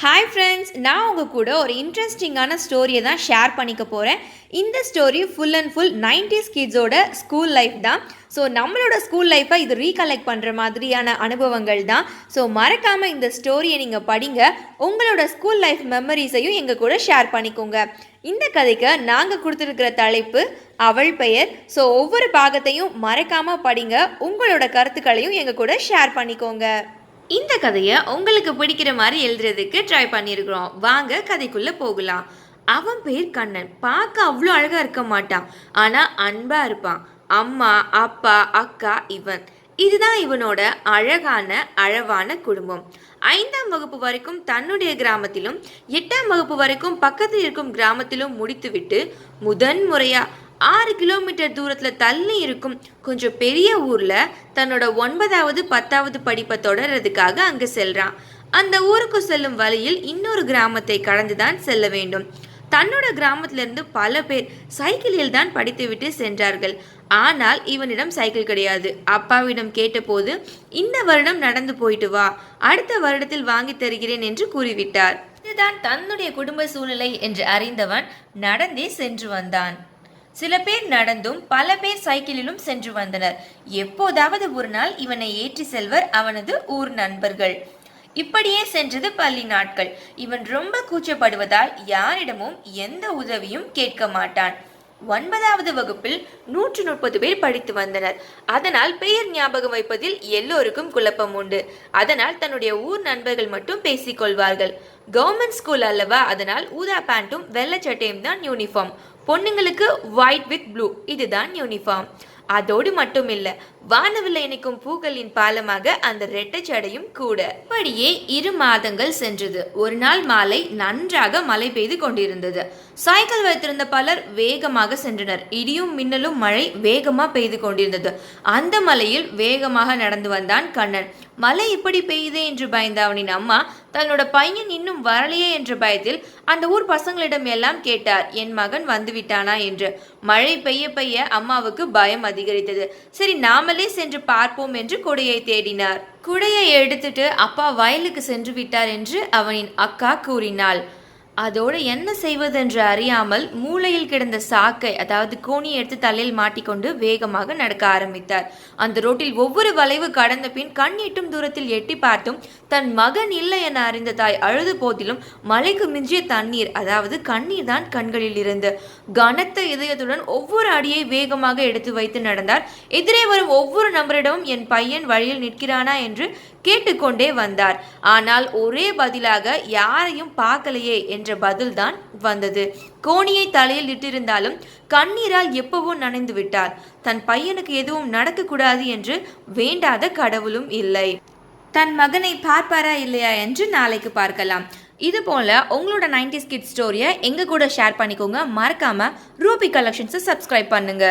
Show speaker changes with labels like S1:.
S1: Hi friends நான் உங்கள் கூட ஒரு இன்ட்ரெஸ்டிங்கான ஸ்டோரியை தான் ஷேர் பண்ணிக்க போகிறேன் இந்த story full and full nineties கிட்ஸோட school life தான். ஸோ நம்மளோட ஸ்கூல் லைஃப்பை இது ரீகலெக்ட் பண்ணுற மாதிரியான அனுபவங்கள் தான். ஸோ மறக்காமல் இந்த ஸ்டோரியை நீங்கள் படிங்க. உங்களோட ஸ்கூல் லைஃப் மெமரிஸையும் எங்கள் கூட ஷேர் பண்ணிக்கோங்க. இந்த கதைக்கு நாங்கள் கொடுத்துருக்கிற தலைப்பு அவள் பெயர். ஸோ ஒவ்வொரு பாகத்தையும் மறக்காமல் படிங்க. உங்களோட கருத்துக்களையும் எங்கள் கூட ஷேர் பண்ணிக்கோங்க. இந்த கதையை உங்களுக்கு பிடிக்கிற மாதிரி எழுதுறதுக்கு ட்ரை பண்ணியிருக்கிறோம். வாங்க கதைக்குள்ளே போகலாம். அவன் பேர் கண்ணன். பார்க்க அவ்வளோ அழகாக இருக்க மாட்டான். ஆனால் அன்பாக இருப்பான். அம்மா அப்பா அக்கா இவன். இதுதான் இவனோட அழகான அழவான குடும்பம். ஐந்தாம் வகுப்பு வரைக்கும் தன்னுடைய கிராமத்திலும் எட்டாம் வகுப்பு வரைக்கும் பக்கத்தில் இருக்கும் கிராமத்திலும் முடித்துவிட்டு முதன் முறையாக ஆறு கிலோமீட்டர் தூரத்தில் தள்ளி இருக்கும் கொஞ்சம் பெரிய ஊரில் தன்னோட ஒன்பதாவது பத்தாவது படிப்பை தொடர்றதுக்காக அங்கே செல்றான். அந்த ஊருக்கு செல்லும் வழியில் இன்னொரு கிராமத்தை கடந்துதான் செல்ல வேண்டும். தன்னோட கிராமத்திலிருந்து பல பேர் சைக்கிளில் தான் படித்துவிட்டு சென்றார்கள். ஆனால் இவனிடம் சைக்கிள் கிடையாது. அப்பாவிடம் கேட்டபோது இந்த வருடம் நடந்து போயிட்டு வா அடுத்த வருடத்தில் வாங்கி தருகிறேன் என்று கூறிவிட்டார். இதுதான் தன்னுடைய குடும்ப சூழ்நிலை என்று அறிந்தவன் நடந்தே சென்று வந்தான். சில பேர் நடந்தும் பல பேர் சைக்கிளிலும் சென்று வந்தனர். எப்போதாவது ஒரு நாள் இவனை ஏற்றி செல்வர் அவனது ஊர் நண்பர்கள். இப்படியே சென்றது பள்ளி நாட்கள். இவன் ரொம்ப கூச்சப்படுவதால் யாரிடமும் எந்த உதவியும் கேட்க மாட்டான். ஒன்பதாவது வகுப்பில் நூற்று முப்பது பேர் படித்து வந்தனர். அதனால் பெயர் ஞாபகம் வைப்பதில் எல்லோருக்கும் குழப்பம் உண்டு. அதனால் தன்னுடைய ஊர் நண்பர்கள் மட்டும் பேசிக்கொள்வார்கள் கவர்மெண்ட் ஸ்கூல் அல்லவா? அதனால் ஊதா பேண்ட்டும் வெள்ளை சட்டையும் தான் யூனிஃபார்ம் பொண்ணுங்களுக்கு ஒயிட் வித் ப்ளூ இதுதான் யூனிஃபார்ம் அதோடு மட்டும் இல்ல வானவில் இணைக்கும் பூக்களின் பாலமாக அந்த ரெட்டை சடையும் கூட. இப்படியே இரு மாதங்கள் சென்றது. ஒரு நாள் மாலை நன்றாக மழை பெய்து கொண்டிருந்தது. சைக்கிள் வைத்திருந்த பலர் வேகமாக சென்றனர். இடியும் மின்னலும் மழை வேகமாக பெய்து கொண்டிருந்தது. அந்த மலையில் வேகமாக நடந்து வந்தான் கண்ணன். மழை இப்படி பெய்யுதே என்று பயந்த அவனின் அம்மா தன்னோட பையன் இன்னும் வரலையே என்ற பயத்தில் அந்த ஊர் பசங்களிடம் எல்லாம் கேட்டார். என் மகன் வந்து விட்டானா என்று. மழை பெய்ய பெய்ய அம்மாவுக்கு பயம் அதிகரித்தது. சரி நாமளே சென்று பார்ப்போம் என்று குடையை தேடினார். குடையை எடுத்துட்டு அப்பா வயலுக்கு சென்று விட்டார் என்று அவனின் அக்கா கூறினாள். அதோடு என்ன செய்வதென்று அறியாமல் மூளையில் கிடந்த சாக்கை அதாவது கோணியை எடுத்து தலையில் மாட்டிக்கொண்டு வேகமாக நடக்க ஆரம்பித்தார். அந்த ரோட்டில் ஒவ்வொரு வளைவு கடந்த பின் கண் எட்டும் தூரத்தில் எட்டி பார்த்தும் தன் மகன் இல்லை என அறிந்த தாய் அழுது போதிலும் மலைக்கு மிஞ்சிய தண்ணீர் அதாவது கண்ணீர் தான் கண்களில் இருந்து. கனத்த இதயத்துடன் ஒவ்வொரு அடியை வேகமாக எடுத்து வைத்து நடந்தார். எதிரே வரும் ஒவ்வொரு நபரிடமும் என் பையன் வழியில் நிற்கிறானா? என்று கேட்டுக்கொண்டே வந்தார். ஆனால் ஒரே பதிலாக யாரையும் பார்க்கலையே என்ற பதில்தான் வந்தது. கோணியை தலையில் இட்டிருந்தாலும் கண்ணீரால் எப்பவோ நனைந்து விட்டார். தன் பையனுக்கு எதுவும் நடக்கக்கூடாது என்று வேண்டாத கடவுளும் இல்லை. தன் மகனை பார்ப்பாரா இல்லையா என்று நாளைக்கு பார்க்கலாம். இது போல உங்களோட நைன்டி ஸ்கிட் ஸ்டோரியை எங்க கூட ஷேர் பண்ணிக்கோங்க. மறக்காம ரூபி கலெக்ஷன்ஸை சப்ஸ்கிரைப் பண்ணுங்க.